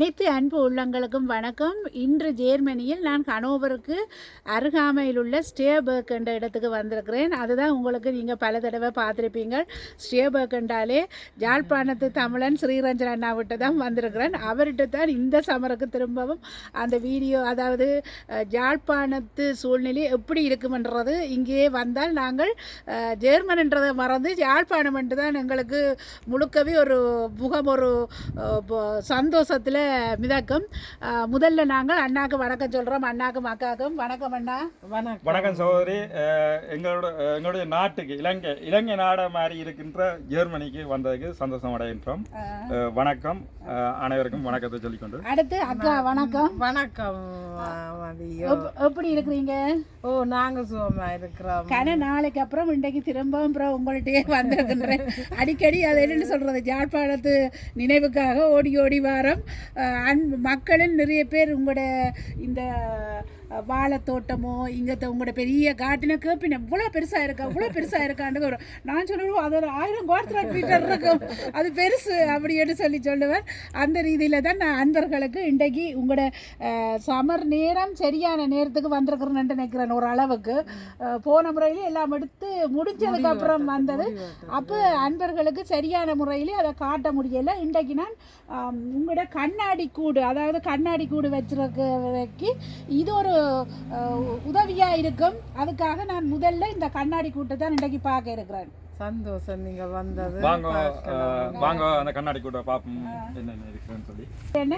அனைத்து அன்பு உள்ளங்களுக்கும் வணக்கம். இன்று ஜேர்மனியில் நான் ஹனோவருக்கு அருகாமையில் உள்ள ஸ்டேபர்க் என்ற இடத்துக்கு வந்திருக்கிறேன். அதுதான் உங்களுக்கு நீங்கள் பல தடவை பார்த்துருப்பீங்க. ஸ்டேபர்க் என்றாலே ஜாழ்ப்பாணத்து தமிழன் ஸ்ரீரஞ்சன் அண்ணாவிட்ட தான் வந்திருக்கிறேன். அவர்கிட்ட தான் இந்த சமருக்கு திரும்பவும் அந்த வீடியோ அதாவது ஜாழ்ப்பாணத்து சூழ்நிலை எப்படி இருக்குமென்றது இங்கேயே வந்தால் நாங்கள் ஜேர்மன்ன்றதை மறந்து ஜாழ்ப்பாணம் என்று தான் எங்களுக்கு முழுக்கவே ஒரு முகம் ஒரு சந்தோஷத்தில் மிதக்கும். முதல்ல நாங்கள் அண்ணாக்கு வணக்கம் சொல்கிறோம் அண்ணாக்கும் அக்காக்கும் வணக்கம் அண்ணா. வணக்கம். வணக்கம் சகோதரி. எங்களோட எங்களுடைய நாட்டுக்கு இலங்கை இலங்கை நாட மாதிரி இருக்கின்ற ஜெர்மனிக்கு வந்ததுக்கு சந்தோஷம் அடைகின்றோம். வணக்கம். அனைவருக்கும் வணக்கத்தை சொல்லிக்கொண்டு. அடுத்து அக்கா வணக்கம். வணக்கம் எப்படி இருக்கிறீங்க? ஓ நாங்க சுகமா இருக்கிறோம். கன நாளைக்கு அப்புறம் இன்றைக்கு திரும்பவும் அப்புறம் உங்கள்கிட்டயே வந்திருக்கின்றேன். அடிக்கடி அது என்னன்னு சொல்கிறது யாழ்ப்பாணத்து நினைவுக்காக ஓடி ஓடி வாரம். அன்பு மக்களில் நிறைய பேர் உங்களோட இந்த வாழைத்தோட்டமோ இங்கே உங்களோட பெரிய காட்டின கேப்பின இவ்வளோ பெருசாக இருக்கா? இவ்வளோ பெருசாக இருக்கான்னு வரும். நான் சொல்லுவேன் அது ஒரு ஆயிரம் குவாட்ரட் மீட்டர் இருக்கும். அது பெருசு அப்படின்னு சொல்லி சொல்லுவேன். அந்த ரீதியில் தான் நான் அன்பர்களுக்கு இன்றைக்கு உங்களோட சமர் நேரம் சரியான நேரத்துக்கு வந்திருக்கிறேன்னு நினைக்கிறேன் ஒரு அளவுக்கு. போன முறையில எல்லாம் எடுத்து முடிஞ்சதுக்கு அப்புறம் வந்தது. அப்போ அன்பர்களுக்கு சரியான முறையிலே அதை காட்ட முடியலை. இன்றைக்கு நான் உங்களோட கண்ணாடி கூடு அதாவது கண்ணாடி கூடு வச்சிருக்கிறதுக்கு இது ஒரு உதவியாக இருக்கும். அதுக்காக நான் முதல்ல இந்த கண்ணாடி கூட்டை தான் இன்றைக்கு பார்க்க இருக்கிறேன். சந்தோஷம் நீங்க வந்தது. வாங்க வாங்க அந்த கண்ணாடி கூட பார்ப்போம். என்னென்ன இருக்குன்னு சொல்லி. என்ன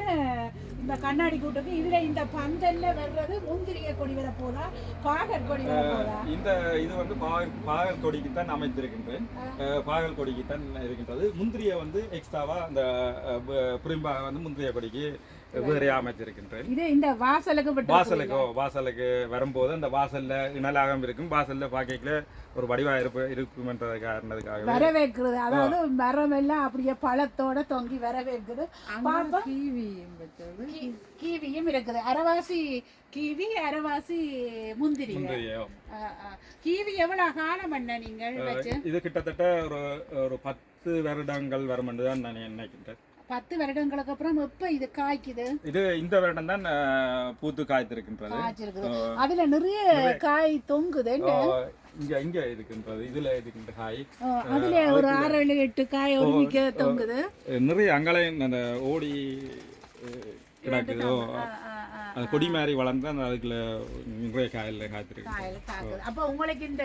இந்த கண்ணாடி கூட்டுக்கு இதில் இந்த பந்தல்ல வர்றது முந்திரிகை கொடி வர போதா பாகற் கொடி வர போதா? இந்த இது வந்து பாகல் பாகல் கொடிக்கு தான் அமைந்திருக்கின்றது. அஹ் பாகல் கொடிக்கு தான் இருக்கின்றது. முந்திரியை வந்து எக்ஸ்ட்ராவா அந்த புரிம்பாக வந்து முந்திரிய கொடிக்கு வேறையா அமைச்சிருக்கின்றேன் இது இந்த வாசலுக்கு விட்டு வாசலுக்கு வாசலுக்கு வரும்போது அந்த வாசல்ல இனலாகம் இருக்கும். வாசல்ல பாக்கைக்குள்ள ஒரு வடிவா இருப்பு இருக்குமென்ற காரணத்துக்காக வரவேற்கிறது. அதாவது மரம் எல்லாம் அப்படியே பழத்தோட தொங்கி வரவேற்குது அங்க பாப்பா. டிவியும் வச்சது கீ- கீவியும் இருக்குது. அரவாசி கீவி அரவாசி முந்திரி. கீவி எவ்வளவு காலம் பண்ண நீங்கள் இது கிட்டத்தட்ட ஒரு ஒரு பத்து வருடங்கள் வரும் என்று தான் நான் நினைக்கின்றேன். பத்து வருடங்களுக்கு அப்புறம் எப்ப இது காய்க்குது? இது இந்த வருடம் தான் பூத்து காய்த்திருக்கின்றது. காய்ச்சிருக்குது. அதுல நிறைய காய் தொங்குது இங்க இங்க இருக்கின்றது. இதுல இருக்கின்ற காய். அதுல ஒரு ஆறு ஏழு எட்டு காய் ஒருமிக்க தொங்குது. அஹ், நிறைய அங்கலையும் அந்த ஓடி கிடக்குதோ. அது கொடி மாதிரி வளர்ந்து அந்த அதுக்குள்ள நிறைய காயில காய்த்திருக்கு காயில காக்குது அப்ப உங்களுக்கு இந்த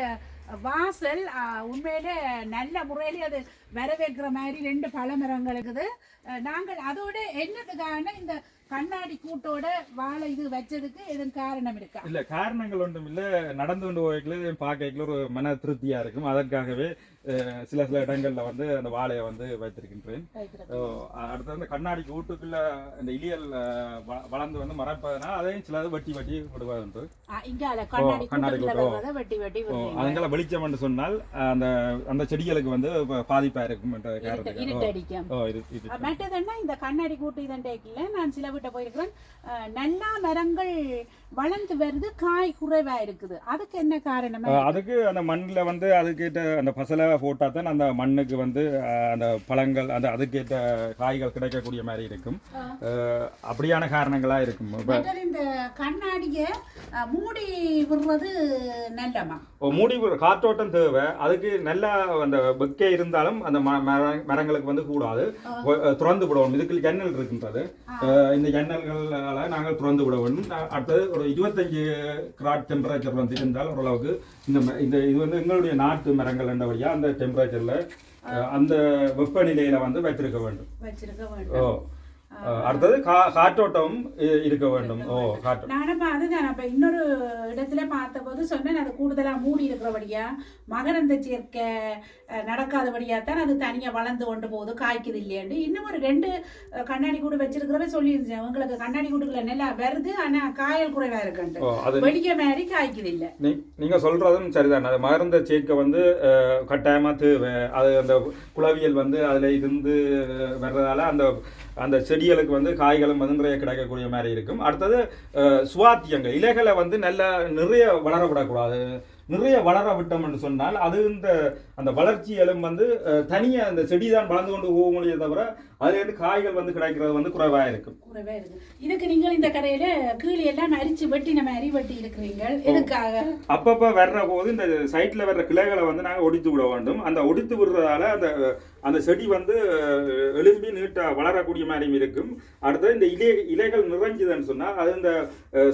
வாசல் உண்மையிலே நல்ல முறையில் அது வரவேற்கிற மாதிரி ரெண்டு பழமரங்கள் இருக்குது. நாங்கள் அதோட என்னதுக்கான இந்த கண்ணாடி கூட்டோட வாழை இது வச்சதுக்கு எதுவும் காரணம் இருக்கா? இல்ல காரணங்கள் ஒன்றும் இல்ல. நடந்து கொண்டு போய்க்கல பார்க்கல ஒரு மன திருப்தியா இருக்கும். அதற்காகவே சில சில இடங்கள்ல வந்து அந்த வாழையை வந்து வைத்திருக்கின்றேன். அடுத்து வந்து கண்ணாடிக்கு வீட்டுக்குள்ள இந்த இலியல் வளர்ந்து வந்து மறைப்பதனால் அதையும் சிலது வெட்டி வெட்டி விடுவது உண்டு. ஆ, இங்கால கண்ணாடி கூட்டம். வெட்டி வெட்டி. அதனால வெளிச்சம் என்று சொன்னால் அந்த அந்த செடிகளுக்கு வந்து ப- பாதிப்பா இருக்கும் என்ற காரணத்துக்கு இந்த கண்ணாடி கூட்டு இதன் டேக்கில் நான் சில வீட்டை போயிருக்கிறேன். நல்லா மரங்கள் வளர்ந்து வருது காய் குறைவா இருக்குது. அதுக்கு என்ன காரணம்? அதுக்கு அந்த மண்ணில் வந்து அதுக்கேற்ற அந்த பசலை போட்டால் தான் அந்த மண்ணுக்கு வந்து அந்த பழங்கள் அந்த அதுக்கேற்ற காய்கள் கிடைக்கக்கூடிய மாதிரி இருக்கும். அப்படியான காரணங்களா இருக்கும். இந்த கண்ணாடியை மூடி விடுறது நல்லமா மூடி காற்றோட்டம் தேவை. அதுக்கு நல்லா அந்த வெக்கை இருந்தாலும் அந்த மரங்களுக்கு வந்து கூடாது. திறந்து விடணும். இதுக்கு ஜன்னல் இருக்கின்றது இந்த ஜன்னல்களால நாங்கள் திறந்து விட வேண்டும். அடுத்தது ஒரு இருபத்தஞ்சு கிராட் டெம்பரேச்சர் வந்து இருந்தால் ஓரளவுக்கு இந்த இந்த இது வந்து எங்களுடைய நாட்டு மரங்கள் என்றபடியா அந்த டெம்பரேச்சர்ல அந்த வெப்பநிலையில வந்து வைத்திருக்க வேண்டும். வச்சிருக்க ஓ. அடுத்தது காற்றோட்டம் இருக்க வேண்டும். ஓ காற்று நானும் அதுதான் அப்ப இன்னொரு இடத்துல பார்த்தபோது சொன்னேன் அது கூடுதலா மூடி இருக்கிறபடியா மகரந்த சேர்க்கை நடக்காதபடியா தான் அது தனியா வளர்ந்து கொண்டு போகுது காய்க்குது இல்லையாண்டு. இன்னும் ஒரு ரெண்டு கண்ணாடி கூடு வச்சிருக்கிறவ சொல்லியிருந்தேன் உங்களுக்கு கண்ணாடி கூட்டுக்குள்ள நல்லா வருது ஆனா காயல் குறைவா அது வெடிக்க மாதிரி காய்க்குது இல்ல. நீங்க சொல்றதும் சரிதான். அது மருந்த சேர்க்கை வந்து கட்டாயமா தேவை. அது அந்த குளவியல் வந்து அதுல இருந்து வர்றதால அந்த அந்த செடிகளுக்கு வந்து காய்களும் வந்து நிறைய கிடைக்கக்கூடிய மாதிரி இருக்கும். அடுத்தது சுவாத்தியங்கள். இலைகளை வந்து நல்லா நிறைய வளர விடக்கூடாது நிறைய வளர விட்டோம்னு சொன்னால் அது இந்த அந்த வளர்ச்சியிலும் வந்து அஹ், தனியா அந்த செடி தான் வளர்ந்து கொண்டு போக முடியும் தவிர அதுல இருந்து காய்கள் வந்து கிடைக்கிறது வந்து குறைவா இருக்கும் குறைவா இருக்கு. இதுக்கு நீங்கள் இந்த கடையில கீழே எல்லாம் அரிச்சு வெட்டின மாதிரி வெட்டி இருக்கிறீங்க எதுக்காக? அப்பப்ப வர்ற போது இந்த சைட்ல வர்ற கிளைகளை வந்து நாங்க ஒடித்து விட வேண்டும். அந்த ஒடித்து விடுறதால அந்த அந்த செடி வந்து எழும்பி நீட்டா வளரக்கூடிய மாதிரியும் இருக்கும். அடுத்தது இந்த இலை இலைகள் நிறைஞ்சுதுன்னு சொன்னா அது இந்த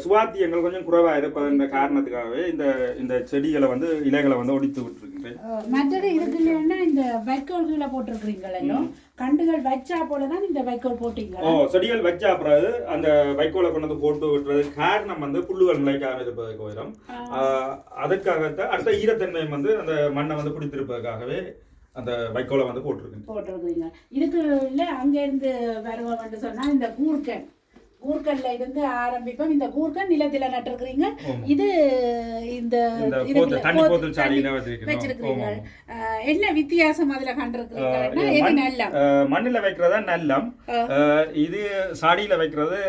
சுவாத்தியங்கள் கொஞ்சம் குறைவா இருப்பதுன்ற காரணத்துக்காகவே இந்த இந்த செடிகளை வந்து இலைகளை வந்து ஒடித்து விட்டுருக்கிறேன் அஹ் மற்றது இதுக்கு இல்லைன்னா இந்த வைக்கோல்களை போட்டிருக்கிறீங்களோ கண்டுகள் வச்சா போலதான் இந்த வைக்கோல் போட்டீங்க ஓ செடிகள் வச்சா பிறகு அந்த வைக்கோலை கொண்டு வந்து போட்டு விட்டுறது காரணம் வந்து புல்லுகள் முளைக்காம இருப்பதற்கு உயரம். அதுக்காகத்தான் அடுத்த ஈரத்தன்மை வந்து அந்த மண்ணை வந்து பிடித்திருப்பதற்காகவே அந்த வைக்கோலை வந்து போட்டிருக்கேன். போட்டிருக்கிறீங்க. இதுக்கு இல்ல அங்க இருந்து வருவோம்னு சொன்னா இந்த கூர்க்கன். கூர்க்கன்ல இருந்து ஆரம்பிப்போம். இந்த கூர்க்கன் நிலத்துல நட்டிருக்கிறீங்க. இது இந்த வச்சிருக்கிறீங்க. என்ன வித்தியாசம் அதுல கண்டிருக்கிறீங்கன்னா அஹ் எது மண்- நல்ல அஹ் மண்ணுல வைக்கிறதா நல்லம். இது சாடியில வைக்கிறது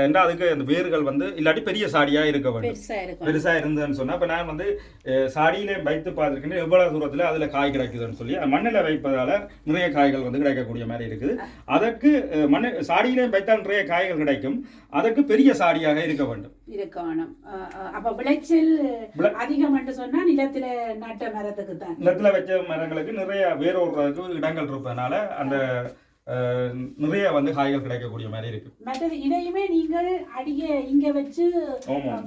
ஏன்னா அதுக்கு அந்த வேர்கள் வந்து இல்லாட்டி பெரிய சாடியா இருக்க வேண்டும். பெருசா இருந்ததுன்னு சொன்னா இப்ப நான் வந்து சாடியிலே வைத்து பார்த்துருக்கேன். எவ்வளவு தூரத்துல அதுல காய் கிடைக்குதுன்னு சொல்லி மண்ணுல வைப்பதால நிறைய காய்கள் வந்து கிடைக்கக்கூடிய மாதிரி இருக்குது. அதற்கு மண்ணு சாடியிலே வைத்தால் நிறைய காய்கள் கிடைக்கும். அதற்கு பெரிய சாடியாக இருக்க வேண்டும். இருக்கணும். அப்ப விளைச்சல் விளை- அதிகம் என்று சொன்னா நிலத்துல நட்ட மரத்துக்கு தான் நிலத்துல வச்ச மரங்களுக்கு நிறைய வேரோடுறதுக்கு இடங்கள் இருப்பதனால அந்த நிறைய வந்து காய்கள் கிடைக்கக்கூடிய மாதிரி இருக்கு. மற்றது இதையுமே நீங்கள் அடிய இங்க வச்சு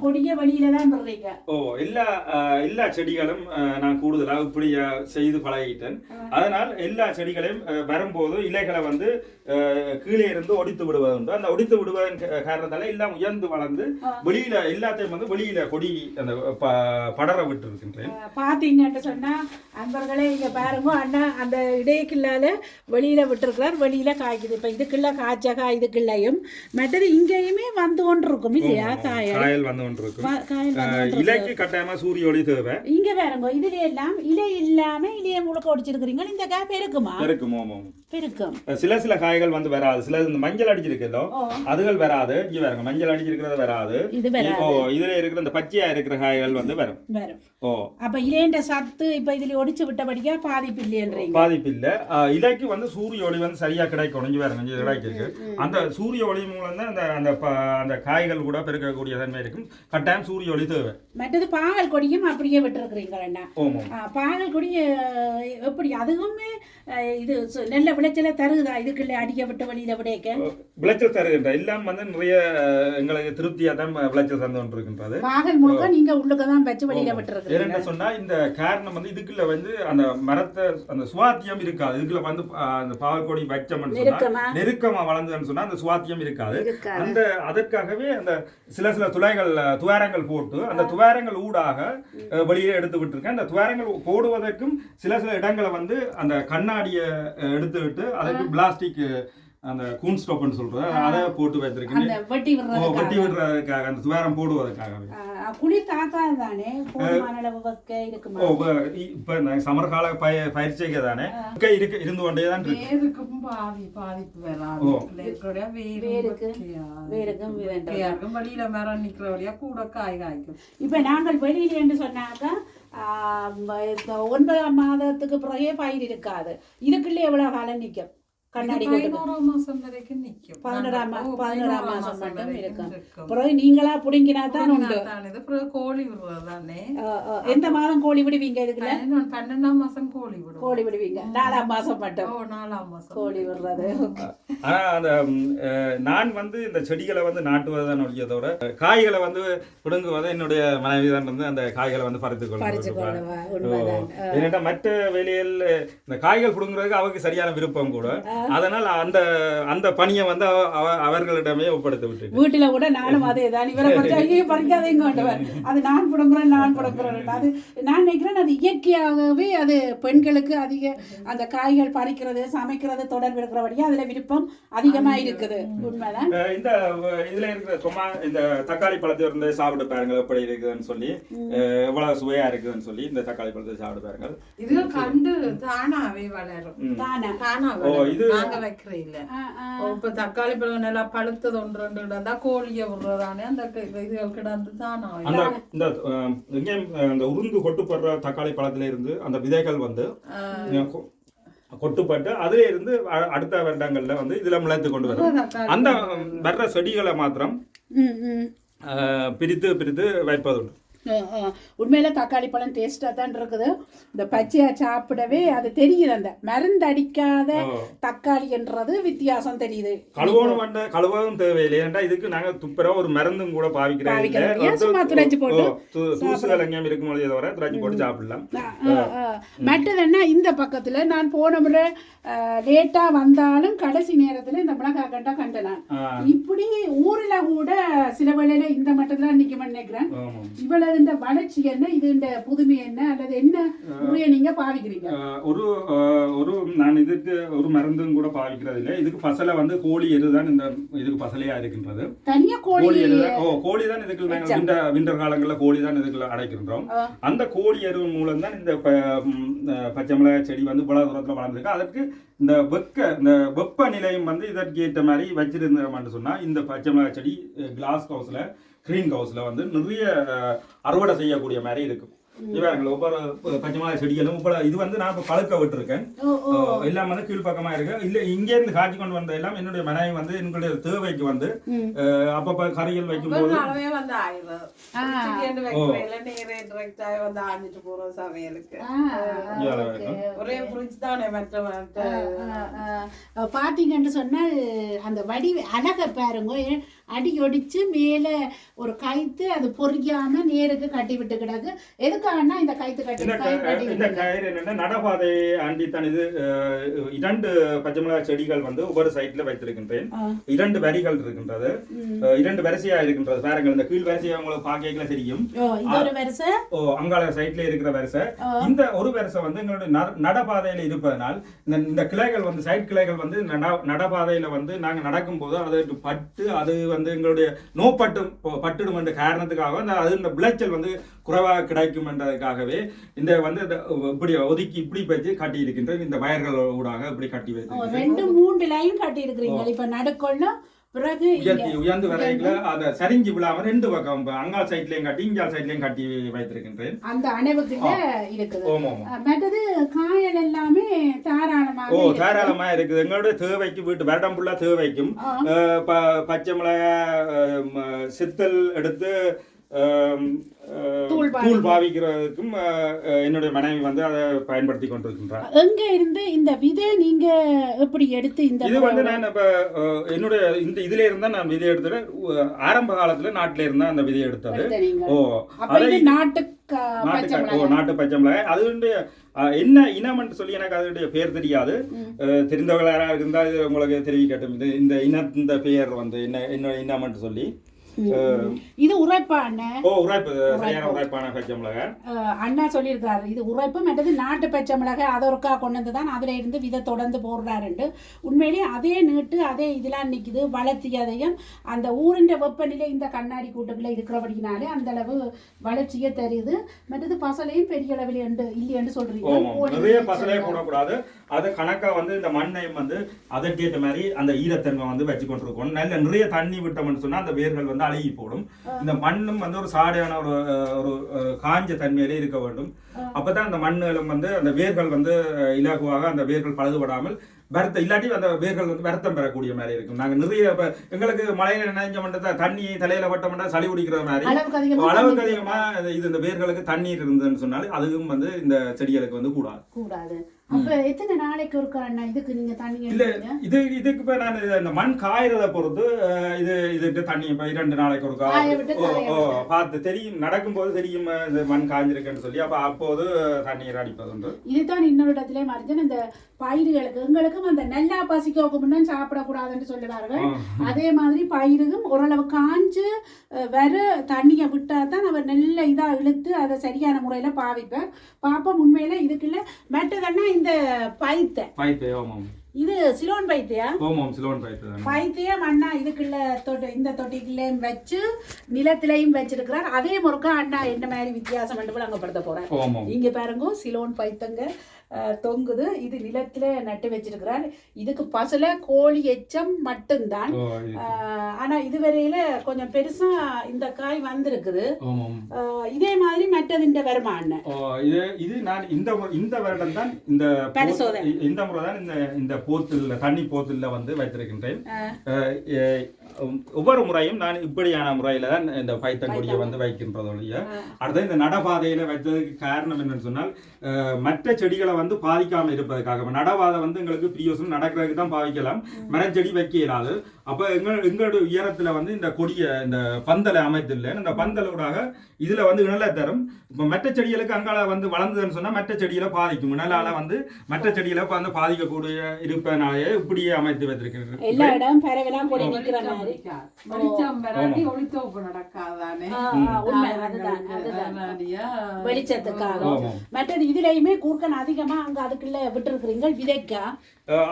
கொடிய வெளியில தான் விடுறீங்க ஓ எல்லா எல்லா செடிகளும் நான் கூடுதலாக இப்படி செய்து பழகிட்டேன். அதனால் எல்லா செடிகளையும் வரும்போது இலைகளை வந்து கீழே இருந்து ஒடித்து விடுவது உண்டு. அந்த ஒடித்து விடுவதன் காரணத்தால எல்லாம் உயர்ந்து வளர்ந்து வெளியில எல்லாத்தையும் வந்து வெளியில கொடி அந்த படர விட்டு இருக்கின்றேன் பாத்தீங்கன்னு சொன்னா அன்பர்களே இங்க பாருங்க அண்ணா அந்த இடையக்கில்லால வெளியில விட்டுருக்கிறார். வெளியில காய்க்குது. இப்ப இதுக்குள்ள காய்ச்ச காய் இதுக்குள்ளையும் மற்றது இங்கேயுமே வந்து கொண்டு இருக்கும் இல்லையா காயல். காயல் வந்து கொண்டு இருக்கும் இலைக்கு சூரிய ஒளி தேவை. இங்க பாருங்க இதுல எல்லாம் இலை இல்லாம இலைய முழுக்க ஒடிச்சிருக்கிறீங்க. இந்த காய் பெருக்குமா? பெருக்கும் ஆமாம் பெருக்கும். சில சில காய்கள் வந்து வராது. சில இந்த மஞ்சள் அடிச்சிருக்கோ. அதுகள் வராது. இங்க பாருங்க மஞ்சள் அடிச்சிருக்கிறது வராது. ஓ இதுல இருக்கிற இந்த பச்சையா இருக்கிற காய்கள் வந்து வரும். வரும். ஓ. அப்ப இலேண்ட சத்து இப்ப இதுல ஒடிச்சு விட்டபடியா பாதிப்பு இல்லையன்றீங்க. பாதிப்பு இல்ல. இலைக்கு வந்து சூரிய ஒளி வந்து சரியா கிடைக்கும் இங்க பாருங்க இங்க கிடைக்கு அந்த சூரிய ஒளி மூலம் தான் அந்த அந்த அந்த காய்கள் கூட பெருக்கக்கூடிய தன்மை இருக்கும். கட்டாயம் சூரிய ஒளி தேவை. மற்றது பாகல் கொடியும் அப்படியே விட்டுருக்குறீங்க அண்ணா. ஓமம் ஆ, பாகல் கொடி எப்படி? அதுவுமே இது நல்ல விளைச்சலை தருகுதா இதுக்குள்ள அடிக்க விட்டு வெளியில விடைக்க? விளைச்சல் தருகின்ற. எல்லாம் வந்து நிறைய எங்களுக்கு திருப்தியா தான் விளைச்சல் தந்து கொண்டிருக்கின்றது. பாகல் முழுக்க நீங்க உள்ளுக்க தான் வச்சு வெளியில விட்டுருக்குறீங்க. என்ன சொன்னா இந்த காரணம் வந்து இதுக்குள்ள வந்து அந்த மரத்தை அந்த சுவாத்தியம் இருக்காது. இதுக்குள்ள வந்து அந்த பாவக்கொடி வச்சோம்னு சொன்னா நெருக்கமா? வளர்ந்ததுன்னு சொன்னா அந்த சுவாத்தியம் இருக்காது. அந்த அதற்காகவே அந்த சில சில துளைகள் துவாரங்கள் போட்டு அந்த துவாரங்கள் ஊடாக வெளியே எடுத்து விட்டுருக்கேன் அந்த துவாரங்கள் போடுவதற்கும் சில சில இடங்களை வந்து அந்த கண்ணாடியை எடுத்து விட்டு அதுக்கு பிளாஸ்டிக் அந்த கூன் ஸ்டோப்னு சொல்றது அதை போட்டு வைத்திருக்கேன் அந்த வெட்டி ஓ, வெட்டி விடுறதுக்காக விடுறதுக்காக அந்த துவாரம் போடுவதற்காகவே. ஆ, குளிர் தாக்காது தானே? ஓ இப்ப இந்த சமர்கால பய பயிற்சிக்கு தானே? இங்க இருக்கு இருந்து கொண்டே தான் இருக்கு. வேருக்கும் பாதி பாதிப்பு. வெக்கையா இருக்கும் வெளியில மரம் நிக்கிற வழியா கூட காய் காய்க்கும். இப்ப நாங்கள் வெளியில என்று சொன்னாக்கா ஆ, ம- இந்த ஒன்பதாம் மாதத்துக்கு பிறகே பயிர் இருக்காது. இதுக்குள்ளே எவ்வளவு காலம் நிக்கும்? கண்ணாடி பதினோராம் பதினோராம் மாசம் மட்டும் இருக்கும் பிறகு நீங்களா புடுங்கினா தான் உண்டு தான் கோழி விடுறது தானே ஆ, ஆ, எந்த மாதம் கோழி விடுவீங்க பன்னெண்டு- பன்னெண்டாம் மாசம் கோழி விடுவோம் கோழி விடுவீங்க நாலாம் மாசம் மட்டும் ஓ நாலாம் மாசம் கோழி விடுறது ஆனா அந்த நான் வந்து இந்த செடிகளை வந்து நாட்டுவதுதான் ஒழியதோட காய்களை வந்து பிடுங்குவதை என்னுடைய மனைவி தான் வந்து அந்த காய்களை வந்து பறித்து பறிச்சு கொள்வாங்க கொள்ளுவா உண்மைதான் ஏன்னா மற்ற வேலையில் இந்த காய்கள் பிடுங்குறதுக்கு அவருக்கு சரியான விருப்பம் கூட அதனால் அந்த அந்த பணியை வந்து அவ- அவ- அவர்களிடமே ஒப்படைத்து விட்டு வீட்டுல கூட நானும் அதே தான். இவரை பறிச்சா ஐயோ பறிக்காதீங்க அது நான் புடுங்குறேன் நான் புடுங்குறேன். அது நான் நினைக்கிறேன் அது இயற்கையாகவே அது பெண்களுக்கு அதிக அந்த காய்கள் பறிக்கிறது சமைக்கிறது தொடர்பு இருக்கிறபடியா அதுல விருப்பம் அதிகமா இருக்குது. உண்மைதான். இந்த இதுல இருக்கிற தொமா இந்த தக்காளி பழத்தை இருந்து சாப்பிட்டு பாருங்கள் எப்படி இருக்குதுன்னு சொல்லி அஹ், எவ்வளவு சுவையா இருக்குதுன்னு சொல்லி இந்த தக்காளி பழத்தை சாப்பிட்டு பாருங்கள். இது கண்டு தானாவே வளரும். தானா? தானா ஓ இது நாங்க இல்ல ஆ. இப்ப தக்காளி பழம் நல்லா பழுத்தது ஒன்று ரெண்டு கிடந்தா கோழியை விடுறதானே அந்த இதுகள் கிடந்து தானா அந்த இந்த அந்த உருந்து கொட்டுப்படுற தக்காளி பழத்துல இருந்து அந்த விதைகள் வந்து கொட்டுப்பட்டு அதுல இருந்து அடுத்த வருடங்கள்ல வந்து இதுல முளைத்து கொண்டு வரும் அந்த வர்ற செடிகளை மாத்திரம் ம், ம். அஹ், பிரித்து பிரித்து வைப்பதுண்டு. உண்மையில தக்காளி பழம் டேஸ்டா தான் இருக்குது. இந்த பச்சையா சாப்பிடவே அது தெரியுது அந்த மருந்து அடிக்காத தக்காளின்றது வித்தியாசம் தெரியுது. கழுவணும் வேண்ட கழுவவும் தேவையில்லை. ஏன்டா இதுக்கு நாங்க துப்புரா ஒரு மருந்தும் கூட பாவிக்கிறோம். சும்மா துடைச்சு போட்டு தூசுகள் எங்கேயும் இருக்கும் பொழுது தவிர துடைச்சு போட்டு சாப்பிடலாம். மற்றதுன்னா இந்த பக்கத்துல நான் போன முறை லேட்டா வந்தாலும் கடைசி நேரத்துல இந்த மிளகாய் கண்டா கண்டேன் நான். ஆ, இப்படி ஊர்ல கூட சில வேளையில இந்த மட்டத்துல நிக்க நினைக்கிறேன். ஆமாம். இவ்வளவு இந்த வளர்ச்சி என்ன இது இந்த புதுமை என்ன அல்லது என்ன முறையை நீங்க பாவிக்கிறீங்க? ஒரு ஒரு நான் இதுக்கு ஒரு மருந்தும் கூட பாவிக்கிறது இல்லை இதுக்கு பசலை வந்து கோழி எரு தான் இந்த இதுக்கு பசலையா இருக்கின்றது. தனியா கோழி எரு ஓ கோழி தான் இதுக்கு நாங்கள் விண்டர் விண்டர் காலங்களில் கோழி தான் இதுக்குள்ள அடைக்கின்றோம். அந்த கோழி எரு மூலம் தான் இந்த பச்சை மிளகாய் செடி வந்து இவ்வளவு தூரத்தில் வளர்ந்துருக்கு. அதற்கு இந்த வெக்க இந்த வெப்பநிலையும் வந்து இதற்கு ஏற்ற மாதிரி வச்சிருந்தோம்னு சொன்னா இந்த பச்சை மிளகாய் செடி கிளாஸ் ஹவுஸ்ல க்ரீன் ஹவுஸில் வந்து நிறைய அறுவடை செய்யக்கூடிய மாதிரி இருக்கும் இவர்கள் ஒவ்வொரு பச்சை மிளகாய் செடிகளும் இப்போ இது வந்து நான் இப்போ பழுக்க விட்டுருக்கேன். எல்லாம் வந்து கீழ்ப்பக்கமா இருக்கு. இல்ல இங்க இருந்து காய்ச்சி கொண்டு வந்த எல்லாம் என்னுடைய மனைவி வந்து என்னுடைய தேவைக்கு வந்து அப்பப்ப ஆ, ஆ, ஆ. பாத்தீங்கன்னு சொன்னால் அந்த வடி அழக பாருங்க. அடி ஒடிச்சு மேல ஒரு கைத்து அது பொறியாம நேருக்கு கட்டி விட்டு கிடக்கு எதுக்காகனா இந்த கயிறு கட்டி இந்த கயிறு என்னன்னா நடபாதை ஆண்டித்தான் இது அஹ், இரண்டு பச்சை மிளகாய் செடிகள் வந்து ஒவ்வொரு சைட்ல வைத்திருக்கின்றேன். இரண்டு வரிகள் இருக்கின்றது. இரண்டு வரிசையா இருக்கின்றது. பாருங்கள் இந்த கீழ் வரிசையை உங்களுக்கு பார்க்கல தெரியும். ஓ இது அங்கால சைட்ல இருக்கிற வரிசை. இந்த ஒரு வரிசை வந்து எங்களுடைய நட- நடபாதையில இருப்பதனால் இந்த கிளைகள் வந்து சைட் கிளைகள் வந்து நட- நடபாதையில வந்து நாங்க நடக்கும்போது அது பட்டு அது வந்து எங்களுடைய நோப்பட்டு பட்டுடும் என்ற காரணத்துக்காக அது இந்த விளைச்சல் வந்து குறைவாக கிடைக்கும் என்றதுக்காகவே இந்த வந்து இப்படி ஒதுக்கி இப்படி வச்சு கட்டி இருக்கின்ற இந்த வயர்கள் ஊடாக இப்படி கட்டி வைத்திருக்கின்றேன் ரெண்டு மூன்று லைன் கட்டி இருக்கிறீங்க இப்ப நடுக்கொள்ள பிறகு இங்க- உயர்த்தி உயர்ந்து வரையில அதை சரிஞ்சு விழாம ரெண்டு பக்கம் அங்கால் சைட்லயும் கட்டி இங்கால் சைட்லயும் கட்டி வைத்திருக்கின்றேன். அந்த அணைவுக்குள்ள இருக்குது. மற்றது காயல் எல்லாமே தாராளமாக ஓ. தாராளமா இருக்குது. எங்களுடைய தேவைக்கு வீட்டு வருடம் ஃபுல்லா தேவைக்கும். பச்சை மிளகாய் அஹ், ம- சித்தல் எடுத்து தூள் பாவிக்கிறதுக்கும் என்னுடைய மனைவி வந்து அதை பயன்படுத்தி கொண்டிருக்கின்றார். எங்க இருந்து இந்த விதை நீங்க எப்படி எடுத்து இந்த இது வந்து நான் இப்ப என்னுடைய இந்த இதுல இருந்தா நான் விதை எடுத்தது. ஆரம்ப காலத்துல நாட்டுல இருந்தா அந்த விதை எடுத்தது. ஓ அதை நாட்டு ஓ நாட்டு பச்சை மிளகாய். அஹ், என்ன இனம்னு சொல்லி எனக்கு அதனுடைய பேர் தெரியாது. அஹ், தெரிந்தவர்கள் யாராவது இருந்தால் உங்களுக்கு தெரிவிக்கட்டும். இது இந்த இன இந்த பெயர் வந்து என்ன என்ன இனம்னு சொல்லி. இது உரைப்பான ஓ உரைப்பு சரியான உரைப்பான பச்சை மிளகாய் அண்ணா சொல்லியிருக்காரு. இது உரைப்பு மற்றது நாட்டு பச்சை மிளகாய் அதை ஒருக்கா கொண்டு வந்து தான் அதுல இருந்து விதை தொடர்ந்து போடுறாருண்டு. உண்மையிலேயே அதே நீட்டு அதே இதெல்லாம் நிக்குது. வளர்ச்சியதையும் அந்த ஊரின் வெப்பநிலை இந்த கண்ணாடி கூட்டுக்குள்ள இருக்கிறபடினாலே அந்த அளவு வளர்ச்சியை தருது மற்றது பசலையும் பெரிய அளவில் என்று இல்லையென்று சொல்றீங்க நிறைய பசலையே போடக்கூடாது. அது கணக்கா வந்து இந்த மண்ணையும் வந்து அதற்கேற்ற மாதிரி அந்த ஈரத்தன்மை வந்து வச்சு கொண்டிருக்கணும் நல்ல நிறைய தண்ணி விட்டோம்னு சொன்னா அந்த வேர்கள் வந்து அழுகி போடும். இந்த மண்ணும் வந்து ஒரு சாடையான ஒரு ஒரு காஞ்ச தன்மையிலே இருக்க வேண்டும். அப்பதான் அந்த மண்ணுகளும் வந்து அந்த வேர்கள் வந்து இலகுவாக அந்த வேர்கள் பழுதுபடாமல் வருத்த இல்லாட்டி அந்த வேர்கள் வந்து வருத்தம் பெறக்கூடிய மாதிரி இருக்கும். நாங்க நிறைய இப்ப எங்களுக்கு மழையில நினைஞ்ச மண்டத்தை தண்ணி தலையில பட்ட மண்டா சளி பிடிக்கிற மாதிரி. அளவுக்கு அதிகமா இது இந்த வேர்களுக்கு தண்ணீர் இருந்ததுன்னு சொன்னாலும் அதுவும் வந்து இந்த செடிகளுக்கு வந்து கூடாது. கூடாது. அப்ப எத்தனை நாளைக்கு ஒருக்கா இதுக்கு நீங்க தண்ணி இல்ல இது இதுக்கு இப்ப நான் இந்த மண் காயறத பொறுத்து இது இதுக்கு தண்ணி இப்ப இரண்டு நாளைக்கு ஒரு காய விட்டு, காய ஓ பார்த்து தெரியும் நடக்கும்போது தெரியும் இது மண் காஞ்சிருக்குன்னு சொல்லி அப்ப அப்போது தண்ணீர் அடிப்பது உண்டு. இதுதான் இன்னொரு இடத்துல மறைஞ்சன் இந்த பயிர்களுக்கு எங்களுக்கும் அந்த நெல்லா பசிக்கோக்கு முன்னே சாப்பிடக்கூடாதுன்னு சொல்லுவார்கள். அதே மாதிரி பயிருக்கும் ஓரளவு காஞ்சு வர தண்ணியை விட்டா தான் அவர் நெல்ல இதா இழுத்து அதை சரியான முறையில பாவிப்பேன். பாப்போம் உண்மையில இதுக்குள்ள மற்றதன்னா இந்த பைத்தை. இது சிலோன் பைத்தையா? ஓமம் சிலோன் பைத்து தானே. பைத்தையே மண்ணா இதுக்குள்ள தொட்டி இந்த தொட்டிக்குள்ளேயும் வச்சு நிலத்திலையும் வச்சிருக்கிறார். அதே முறுக்கா அண்ணா என்ன மாதிரி வித்தியாசம் என்று விளங்கப்படுத்த போறார். இங்க பாருங்க சிலோன் பைத்தங்க. தொங்குது. இது நிலத்துல நட்டு வச்சிருக்கிறார். இதுக்கு பசல கோழி எச்சம் மட்டும்தான். ஆனா இதுவரையில கொஞ்சம் பெருசா இந்த காய் வந்திருக்குது. இதே மாதிரி மற்றதுன்ற வருமானம். ஓ, இது இது நான் இந்த இந்த வருடம் தான் இந்த பரிசோதனை. இந்த முறை தான் இந்த இந்த போத்தில் தண்ணி போத்தில் வந்து வைத்திருக்கின்றேன். ஒவ்வொரு முறையும் நான் இப்படியான முறையில தான் இந்த பைத்தன் கொடியை வந்து வைக்கின்றது ஒழிய அடுத்து இந்த நடபாதையில வைத்ததுக்கு காரணம் என்னன்னு சொன்னால் மற்ற செடிகளை வந்து பாதிக்காம இருப்பதற்காக நடபாதை வந்து எங்களுக்கு பிரியோசனம் நடக்கிறதுக்கு தான் பாவிக்கலாம் மரச்செடி வைக்க இயலாது. அப்ப எங்க எங்களுடைய உயரத்துல வந்து இந்த கொடியை இந்த பந்தலை அமைத்தில்லை இந்த பந்தலோடாக இதுல வந்து நிழலை தரும். இப்ப மற்ற செடிகளுக்கு அங்கால வந்து வளர்ந்ததுன்னு சொன்னா மற்ற செடிகளை பாதிக்கும். நிழலால வந்து மற்ற செடிகளை வந்து பாதிக்கக்கூடிய இருப்பதனாலே இப்படியே அமைத்து வைத்திருக்கிறது. எல்லா இடம் பரவலாம் கொடி வெளிச்சத்துக்காக. மற்றது இதுலயுமே கூர்க்கன் அதிகமா அங்க அதுக்குள்ள விட்டுருக்கிறீங்க. விதைக்கா?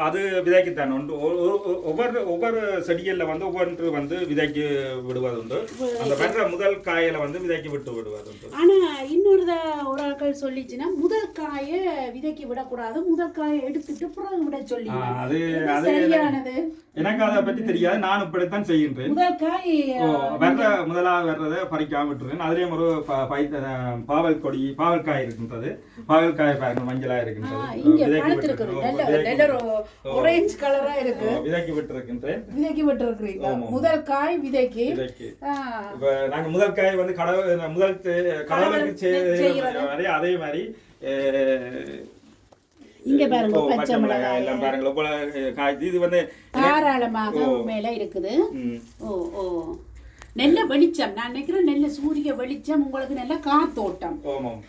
அது விதைக்குத்தான் உண்டு. ஒ- ஒ- ஒ- ஒவ்வொரு ஒவ்வொரு செடிகளில் வந்து ஒவ்வொன்று வந்து விதைக்கு விடுவது உண்டு அந்த பெற்ற முதல் காயில வந்து விதைக்கு விட்டு விடுவது உண்டு ஆனா இன்னொரு ஆட்கள் சொல்லிச்சுன்னா முதல் காயை விதைக்கு விடக்கூடாது முதல் காயை எடுத்துட்டு பிறகு விட சொல்லி அது சரியானது? எனக்கு அதை பற்றி தெரியாது நான் இப்படித்தான் செய்கின்றேன். முதல் காய் வர்ற முதலாவது வர்றதை பறிக்காம விட்டுருவேன். அதுலயும் ஒரு பைத்த பாவல் கொடி பாவல்காய் இருக்கின்றது. பாவல்காய் பாருங்க மஞ்சளா இருக்கின்றது. விதைக்கு விட்டுருக்கின்றேன். விதைக்கு விட்டுருக்கிறீங்க. முதல் காய் விதைக்கு. நாங்க முதல் காய் வந்து கடவுள் முதல் கடவுளுக்கு அதே மாதிரி இங்க பாருங்க பச்சை மிளகாய் எல்லாம் பாருங்க போல காய் இது வந்து தாராளமாக. மேல இருக்குது. ஓ ஓ. நல்ல வெளிச்சம். நான் நினைக்கிறேன் நல்ல சூரிய வெளிச்சம் உங்களுக்கு நல்ல காத்தோட்டம்.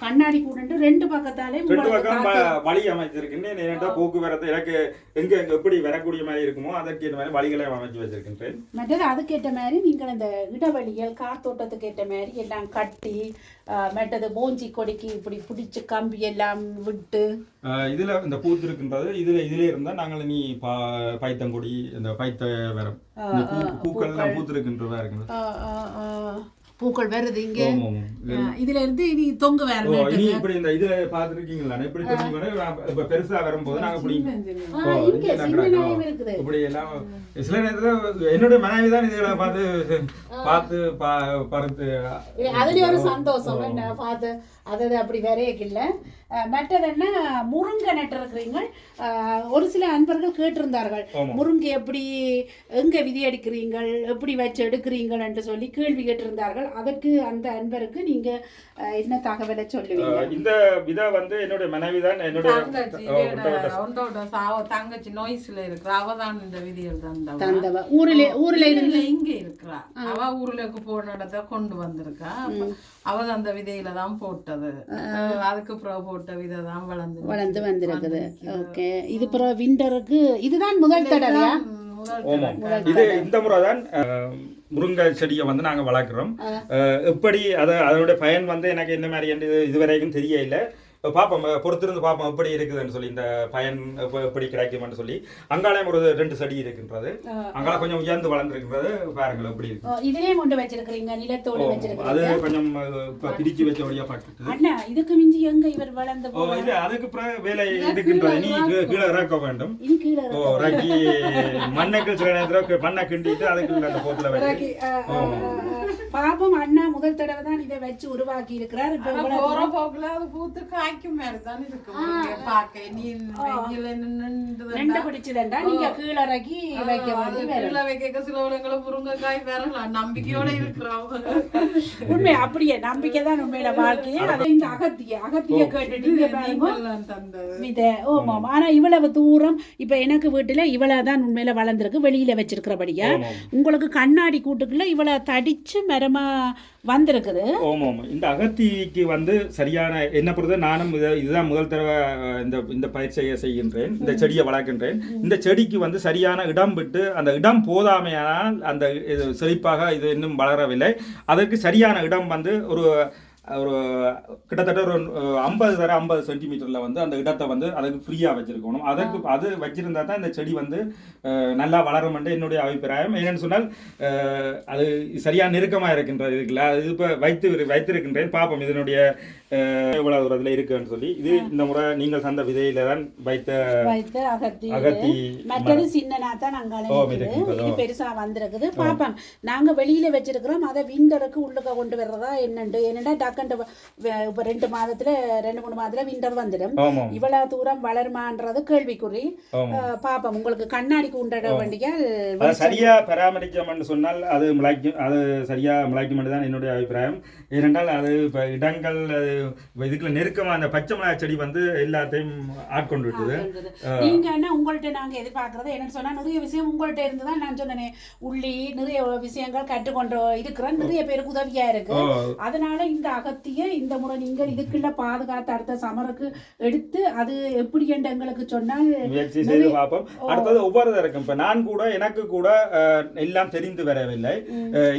கண்ணாடி கூடண்டு ரெண்டு பக்கத்தாலே ரெண்டு பக்கம் வழி அமைச்சிருக்கின்றேன் போக்குவரத்து எனக்கு எங்க எங்க எப்படி வரக்கூடிய மாதிரி இருக்குமோ அதற்கு ஏற்ற மாதிரி வழிகளை அமைச்சு வச்சிருக்கின்றேன். மற்றது அதுக்கேற்ற மாதிரி நீங்கள் இந்த இடவழிகள் காத்தோட்டத்துக்கு ஏற்ற மாதிரி எல்லாம் கட்டி மற்றது போஞ்சி கொடிக்கு இப்படி பிடிச்சி கம்பி எல்லாம் விட்டு. இதுல இந்த பூத்து இருக்கின்றது இதுல இதுல இருந்தா நாங்கள் நீ பா பைத்தங்கொடி இந்த பைத்த வரம். இந்த பூ பூக்கள். பூக்கள் வருது இங்க. இதுல இருந்து இனி தொங்க வேற இனி. இப்படி இந்த இதுல பாத்துருக்கீங்களா இப்படி தெரிஞ்சுக்கணும் இப்ப பெருசா வரும்போது நாங்க இப்படி இப்படி எல்லாம் சில நேரத்துல என்னுடைய மனைவி தான் இதுகளை பார்த்து பார்த்து பா- பறித்து இது அதுல ஒரு சந்தோஷம். என்ன பார்த்து அது அப்படி வரையக்கில்ல மற்றது என்ன முருங்கை நட்டிருக்கிறீங்க ஒரு சில அன்பர்கள் கேட்டிருந்தார்கள். முருங்கை எப்படி எங்க விதி எடுக்கிறீங்கள் எப்படி வச்சு எடுக்கிறீங்கள் என்று சொல்லி கேள்வி கேட்டிருந்தார்கள். அதற்கு அந்த அன்பருக்கு நீங்க என்ன தகவலை சொல்லுவீங்க? இந்த விதை வந்து என்னுடைய மனைவி தான். என்னுடைய தங்கச்சி நோய்ஸ்ல இருக்கிறா அவ தான் இந்த விதிகள் தந்தவ? தந்தவ. ஊர்ல ஊர்ல இருந்து இங்க இருக்கிறா. அவ ஊருக்கு போன இடத்த கொண்டு வந்திருக்கா. அவ அந்த விதையில தான் போட்டது. அதுக்கு அப்புறம் போட்ட விதை தான் வளர்ந்து வளர்ந்து வந்திருக்குது. ஓகே. இது பிறகு விண்டருக்கு இதுதான் முதல் தடவையா? முதல் இது இந்த முறை தான் முருங்கை செடியை வந்து நாங்க வளர்க்குறோம். எப்படி அதை அதனுடைய பயன் வந்து எனக்கு என்ன மாதிரி என்று இதுவரைக்கும் தெரியல பார்ப்போம் பொறுத்திருந்து பார்ப்போம் எப்படி இருக்குதுன்னு சொல்லி இந்த பயன் எப்ப- எப்படி கிடைக்கும்னு சொல்லி. அங்காலயம் ஒரு ரெண்டு செடி இருக்கின்றது. அங்கால கொஞ்சம் உயர்ந்து வளர்ந்துருக்கின்றது. பாருங்கள் எப்படி இருக்கு. இதுலயே கொண்டு வச்சிருக்கிறீங்க நிலத்தோடு அது கொஞ்சம் பிரிச்சு வச்ச வழியா அண்ணா இதுக்கு மிஞ்சி எங்க இவர் வளர்ந்து ஓ இல்ல அதுக்கு பிறகு வேலை இருக்கின்றது. நீ கீழே இறக்க வேண்டும். ஓ ரக்கி மண்ணுக்கு சில நேரத்துல மண்ணை கிண்டிட்டு அதுக்குள்ள அந்த போத்துல வச்சு. பாப்போம் அண்ணா முதல் தடவை தான் இதை வச்சு உருவாக்கி இருக்கிறார். போற போக்குல அது பூத்து காய்க்கும் மாதிரி தான் இருக்கும் இங்க பார்க்க நீ வெயில நின்று ரெண்டு பிடிச்சதுண்டா நீங்க கீழே இறக்கி வைக்க வேண்டி வரும் கீழே வைக்க சில முருங்கைக்காய் வரலாம் நம்பிக்கையோட உண்மை அப்படியே நம்பிக்கை தான் உண்மையில வாழ்க்கையே அதை இந்த அகத்திய அகத்திய கேட்டுட்டு ஓமாம் ஆனா இவ்வளவு தூரம் இப்ப எனக்கு வீட்டுல இவ்வளவு தான் உண்மையில வளர்ந்துருக்கு வெளியில வச்சிருக்கிறபடியா. உங்களுக்கு கண்ணாடி கூட்டுக்குள்ள இவ்வளவு தடிச்சு மரமா வந்திருக்குது ஆமாம் இந்த அகத்திக்கு வந்து சரியான என்ன பொறுத்த நானும் நானும் இதுதான் முதல் தடவை இந்த இந்த பயிற்சியை செய்கின்றேன் இந்த செடியை வளர்க்கின்றேன். இந்த செடிக்கு வந்து சரியான இடம் விட்டு அந்த இடம் போதாமையானால் அந்த இது செழிப்பாக இது இன்னும் வளரவில்லை. அதற்கு சரியான இடம் வந்து ஒரு ஒரு கிட்டத்தட்ட ஒரு ஐம்பது தர ஐம்பது சென்டிமீட்டர்ல வந்து அந்த இடத்தை வந்து அதுக்கு ஃப்ரீயா வச்சிருக்கணும். அதற்கு அது வச்சிருந்தா தான் இந்த செடி வந்து நல்லா வளரும் என்று என்னுடைய அபிப்பிராயம். ஏன்னு சொன்னால் அது சரியா நெருக்கமா இருக்கின்றது இருக்குல்ல அது இப்போ வைத்து வைத்திருக்கின்றேன். பார்ப்போம் இதனுடைய அஹ், இவ்வளவு தூரத்துல இருக்குன்னு சொல்லி. இது இந்த முறை நீங்கள் தந்த விதையில தான் வைத்த அகத்தி அகத்தி மற்றது சின்னனா தான் அங்கால ஓ, இருக்குது. இருக்குது. இது பெருசா வந்திருக்குது. பாப்போம் நாங்க வெளியில வச்சிருக்கிறோம். அதை விண்டருக்கு உள்ளுக்க கொண்டு வர்றதா என்னண்டு? என்னடா டக்கண்டு இப்ப ரெண்டு மாதத்துல ரெண்டு மூணு மாதத்துல விண்டர் வந்துடும். இவ்வளவு தூரம் வளருமான்றது கேள்விக்குறி. பாப்போம். உங்களுக்கு கண்ணாடிக்கு உண்டாட வேண்டிய சரியா பராமரிக்கணும்னு சொன்னால் அது முளைக்கும் அது சரியா முளைக்கும் தான் என்னுடைய அபிப்பிராயம். ஏனென்றால் அது இப்போ இடங்கள் இதுக்குள்ள நெருக்கமாக அந்த பச்சை மிளகாய் செடி வந்து எல்லாத்தையும் ஆட்கொண்டு விட்டது. நீங்க என்ன உங்கள்ட்ட நாங்க எதிர்பார்க்கறது? என்னன்னு சொன்னா நிறைய விஷயம் உங்கள்ட்ட இருந்து தான் நான் சொன்னேனே. உள்ளி நிறைய விஷயங்கள் கற்றுக்கொண்டு இருக்கிறேன் நிறைய பேருக்கு உதவியா இருக்கு. அதனால இந்த அகத்திய இந்த முறை நீங்கள் இதுக்குள்ள பாதுகாத்து அடுத்த சமருக்கு எடுத்து அது எப்படி என்று எங்களுக்கு சொன்னால் முயற்சி செய்து பார்ப்போம். அடுத்தது ஒவ்வொரு இருக்கும். இப்போ நான் கூட எனக்கு கூட எல்லாம் தெரிந்து வரவில்லை.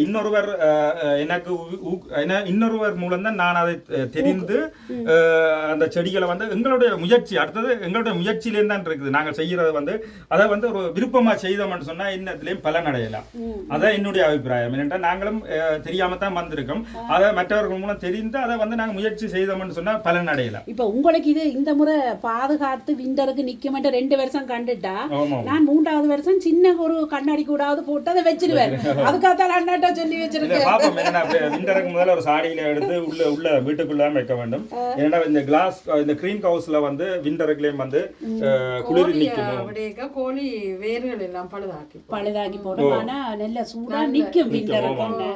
இன்னொருவர் எனக்கு இன்னொருவர் மூலம் தான் நான் அதை தெரிந்து அந்த செடிகளை வந்து எங்களுடைய முயற்சி அடுத்தது எங்களுடைய முயற்சியிலேருந்து தான் இருக்குது. நாங்கள் செய்யறது வந்து அதை வந்து ஒரு விருப்பமா செய்தோம்னு சொன்னா இன்னத்துலேயும் பலன் அடையலாம். அதான் என்னுடைய அபிப்பிராயம். என்னென்றால் நாங்களும் தெரியாம தான் வந்திருக்கோம். அதை மற்றவர்கள் மூலம் தெரிந்து அதை வந்து நாங்கள் முயற்சி செய்தோம்னு சொன்னா பலன் அடையலாம் இப்ப உங்களுக்கு இது இந்த முறை பாதுகாத்து விண்டருக்கு நிக்குமென்ற ரெண்டு வருஷம் கண்டுட்டா நான் மூன்றாவது வருஷம் சின்ன ஒரு கண்ணாடி கூடாவது போட்டு அதை வச்சிருவேன். அதுக்காகத்தான் அண்ணாட்டா சொல்லி வச்சிருக்கேன். என்னன்னா விண்டருக்கு முதல்ல ஒரு சாடியில எடுத்து உள்ள உள்ள வீட்டுக்குள்ள வைக்க வேண்டும். ஏன்னா இந்த கிளாஸ் இந்த கிரீன் ஹவுஸ்ல வந்து விண்டருக்குலயும் வந்து குளிர் அப்படியே கோழி வேர்கள் எல்லாம் பழுதாக்கி பழுதாகி போடும். ஆனா நல்ல சூடா நிக்கும் விண்டருக்கு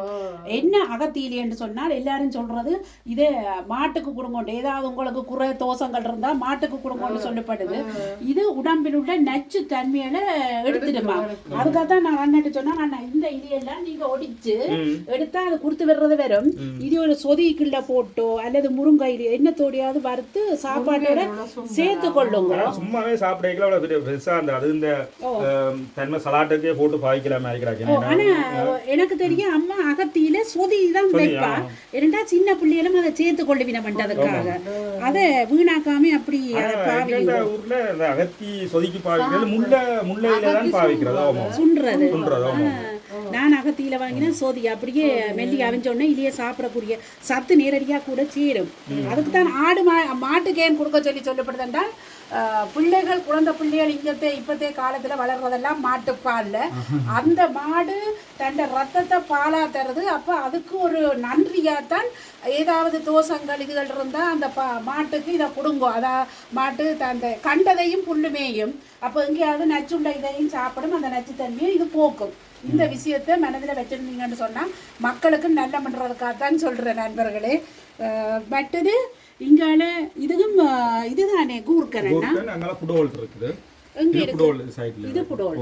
என்ன அகத்தியிலேன்னு சொன்னால் எல்லாரும் சொல்றது இது மாட்டுக்கு கொடுங்கோண்டு ஏதாவது உங்களுக்கு குறை தோசங்கள் இருந்தா மாட்டுக்கு கொடுங்கோண்டு சொல்லப்படுது இது உடம்பில் உள்ள நச்சு தன்மையில எடுத்துடுமா? அதுக்காக தான் நான் அண்ணன் சொன்னா அண்ணா இந்த இலையெல்லாம் நீங்க ஒடிச்சு எடுத்தா அது கொடுத்து வர்றது வரும் இது ஒரு சொதிக்குள்ள போட்டோ அல்லது முருங்கை இலை என்னத்தோடையாவது வறுத்து சாப்பாட்டோட சேர்த்து கொள்ளுங்க. சும்மாவே சாப்பிடல அவ்வளவு பெரிய பெருசா அந்த அது இந்த தன்மை சலாட்டுக்கே போட்டு பாய்க்கலாம ஆனா எனக்கு தெரியும் அம்மா அகத்தியில சொதி தான் வைப்பா. இரண்டா சின்ன பிள்ளைகளும் அதை சேர்த்து கொள்ளுவின பண்றதுக்காக அதை வீணாக்காம அப்படி ஊர்ல அகத்தி சொதுக்கி பாவிக்கிறது முள்ள முல்லையில தான் பாவிக்கிறது. ஆமா. சுண்டுறது சொல்றது ஆமா. நான் அகத்தியில வாங்கினா சோதி அப்படியே மெல்லி அவிஞ்சோடனே இல்லையே சாப்பிடக்கூடிய சத்து நேரடியா கூட சேரும். அதுக்கு தான் ஆடு மா மாட்டுக்கு ஏன் கொடுக்க சொல்லி சொல்லப்படுதுன்றால் பிள்ளைகள் குழந்தை பிள்ளைகள் இங்கத்தே இப்பத்தே காலத்துல வளர்றதெல்லாம் மாட்டுப்பால்ல. அந்த மாடு தன் ரத்தத்தை பாலா தருது. அப்ப அதுக்கு ஒரு நன்றியாத்தான் ஏதாவது தோஷங்கள் இதுகள் இருந்தா அந்த பா மாட்டுக்கு இதை கொடுங்கோ. அதா மாட்டு அந்த கண்டதையும் புல்லுமேயும். அப்போ எங்கேயாவது நச்சுண்ட இதையும் சாப்பிடும். அந்த நச்சுத்தன்மையை இது போக்கும். இந்த விஷயத்தை மனதில் வச்சிருந்தீங்கன்னு சொன்னா மக்களுக்கு நல்ல பண்றதுக்காகத்தான் சொல்றேன் நண்பர்களே. மற்றது இங்கால இதுவும் இதுதானே எங்க இது புடோல்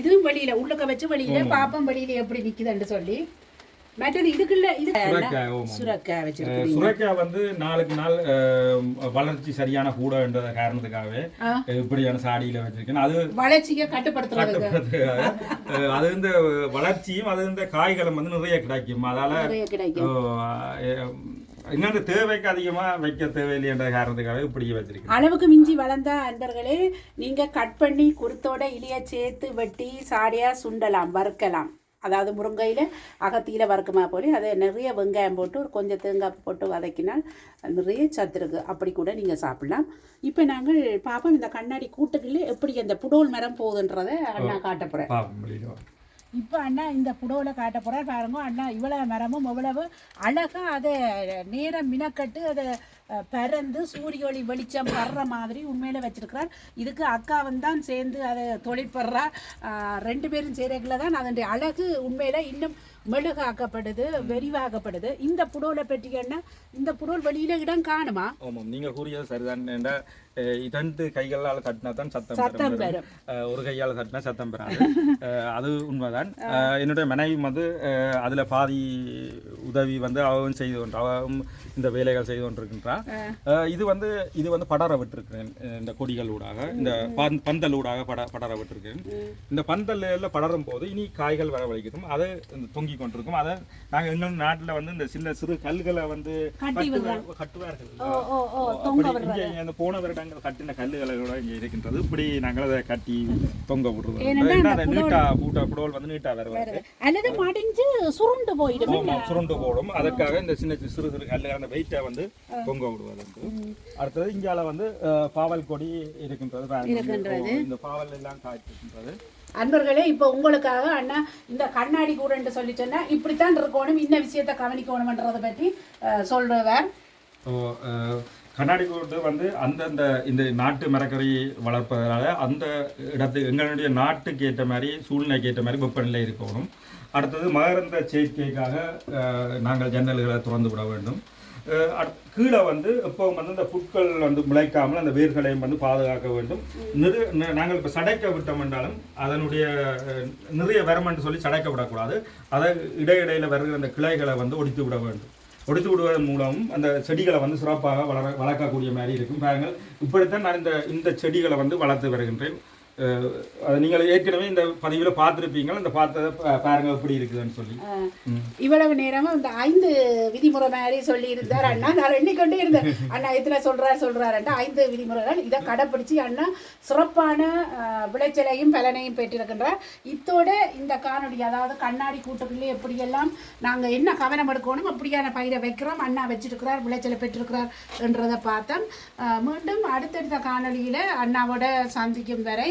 இதுவும் வெளியில உள்ளக்க வச்சு வெளியில பாப்பம் வெளியில எப்படி நிக்குதுன்னு சொல்லி. மற்றது இதுக்குள்ள இது சுரைக்காய் ஆமா சுரக்காய் வச்சிருக்கு சுரைக்காய் வந்து நாளுக்கு நாள் வளர்ச்சி சரியான கூட என்ற காரணத்துக்காகவே. இப்படியான சாடியில வச்சிருக்கேன். அது வளர்ச்சியை அஹ், அது இந்த வளர்ச்சியும் அது இந்த காய்களும் வந்து நிறைய கிடைக்கும். அதால இன்னொரு தேவைக்கு அதிகமா வைக்க தேவையில்லை என்ற காரணத்துக்காக இப்படியே வச்சிருக்கேன். அளவுக்கு மிஞ்சி வளர்ந்த அன்பர்களே நீங்க கட் பண்ணி குருத்தோட இலைய சேர்த்து வெட்டி சாடியா சுண்டலாம் வறுக்கலாம். அதாவது முருங்கையில அகத்தியில வறுக்குமா போல அதை நிறைய வெங்காயம் போட்டு ஒரு கொஞ்சம் தேங்காய் போட்டு வதக்கினால் நிறைய சத்து இருக்கு. அப்படி கூட நீங்க சாப்பிடலாம். இப்போ நாங்கள் பாப்போம் இந்த கண்ணாடி கூட்டுக்குள்ளே எப்படி அந்த புடோல் மரம் போகுதுன்றதை அண்ணா காட்ட வெளியில இப்போ அண்ணா இந்த புடோல காட்ட போகிறார் பாருங்க அண்ணா இவ்வளவு மரமும் இவ்வளவு அழகா அதை நேரம் மினக்கட்டு அதை பறந்து சூரிய ஒளி வெளிச்சம் வர்ற மாதிரி உண்மையில வச்சிருக்கிறார். இதுக்கு அக்காவும் தான் சேர்ந்து அதை தொழிற்படுறா. ரெண்டு பேரும் செய்கிறதுல தான் அதனுடைய அழகு உண்மையில இன்னும் மெழுகாக்கப்படுது விரிவாக்கப்படுது இந்த புடோலை பற்றி என்ன? இந்த புடோல் வெளியில இடம் காணுமா? ஆமாம் நீங்க கூறியது சரிதான். இரண்டு கைகளால் தட்டினா தான் சத்தம் சத்தம் பெறும். ஒரு கையால் தட்டினா சத்தம் பெறாது. அது உண்மைதான். என்னுடைய மனைவி வந்து அதுல பாதி உதவி வந்து அவவும் செய்து கொண்டு அவவும் இந்த வேலைகள் செய்து கொண்டிருக்கின்றார் இது வந்து இது வந்து படர விட்டுருக்கிறேன் இந்த கொடிகள் ஊடாக. இந்த பந்- பந்தல் ஊடாக பட படர விட்டுருக்கேன் இந்த பந்தல்ல படரும் போது இனி காய்கள் வர வலிக்கிறோம் அதை தொங்கி கொண்டிருக்கும். அதை நாங்கள் இன்னும் நாட்டில் வந்து இந்த சின்ன சிறு கல்லுகளை வந்து கட்டி கட்டுவா- கட்டுவார்கள். இந்த போன வருடங்கள் கட்டின கல்லுகளோட இங்கே இருக்கின்றது. இப்படி நாங்கள் அதை கட்டி தொங்க அதை நீட்டா பூட்ட புடவல் வந்து நீட்டா வருவாங்க அல்லது மடிஞ்சு சுருண்டு போயிடும். சுருண்டு போடும். அதற்காக இந்த சின்ன சிறு சிறு சிறு கல்லுகள் அந்த வெயிட்டை வந்து தொங்க விடுவது. அடுத்தது இங்கால வந்து பாவல் கொடி இருக்கின்றது. இந்த பாவல் எல்லாம் காய்ச்சிருக்கின்றது. அன்பர்களே இப்போ உங்களுக்காக அண்ணா இந்த கண்ணாடி கூடன்னு சொல்லி சொன்னா இப்படித்தான் இருக்கணும் இன்ன விஷயத்தை கவனிக்கணும்ன்றதை பற்றி சொல்றவர். கண்ணாடி கூட்டு வந்து அந்தந்த இந்த நாட்டு மரக்கறி வளர்ப்பதனால அந்த இடத்து எங்களுடைய நாட்டுக்கு ஏற்ற மாதிரி சூழ்நிலைக்கு ஏற்ற மாதிரி வெப்பநிலை இருக்கணும். அடுத்தது மகரந்த சேர்க்கைக்காக நாங்கள் ஜன்னல்களை திறந்து விட வேண்டும். கீழே வந்து இப்போ வந்து இந்த புட்கள் வந்து முளைக்காமல் அந்த வேர்களையும் வந்து பாதுகாக்க வேண்டும். நிறு நாங்கள் இப்போ சடைக்க விட்டோம் என்றாலும் அதனுடைய நிறைய வரமென்று சொல்லி சடைக்க விடக்கூடாது. அதை இடையிடையில் வருகிற அந்த கிளைகளை வந்து ஒடித்து விட வேண்டும். ஒடித்து விடுவதன் மூலமும் அந்த செடிகளை வந்து சிறப்பாக வளர வளர்க்கக்கூடிய மாதிரி இருக்கும். பாருங்கள் இப்படித்தான் நான் இந்த இந்த செடிகளை வந்து வளர்த்து வருகின்றேன். நீங்கள் ஏற்கனவே இந்த பதிவில் பார்த்துருப்பீங்க. அந்த பார்த்ததை பாருங்க எப்படி இருக்குதுன்னு சொல்லி. இவ்வளவு நேரமும் இந்த ஐந்து விதிமுறை மாதிரி சொல்லி இருந்தார் அண்ணா. நான் எண்ணிக்கொண்டே இருந்தேன். அண்ணா எத்தனை சொல்றார் சொல்றாருன்னா ஐந்து விதிமுறைகள் இதை கடைப்பிடிச்சு அண்ணா சிறப்பான விளைச்சலையும் பலனையும் பெற்றிருக்கின்றார். இத்தோட இந்த காணொளி அதாவது கண்ணாடி கூட்டுக்குள்ளே எப்படியெல்லாம் நாங்கள் என்ன கவனம் எடுக்கணும் அப்படியான பயிரை வைக்கிறோம் அண்ணா வச்சிருக்கிறார் விளைச்சலை பெற்றிருக்கிறார் என்றதை பார்த்தோம். மீண்டும் அடுத்தடுத்த காணொளியில அண்ணாவோட சந்திக்கும் வரை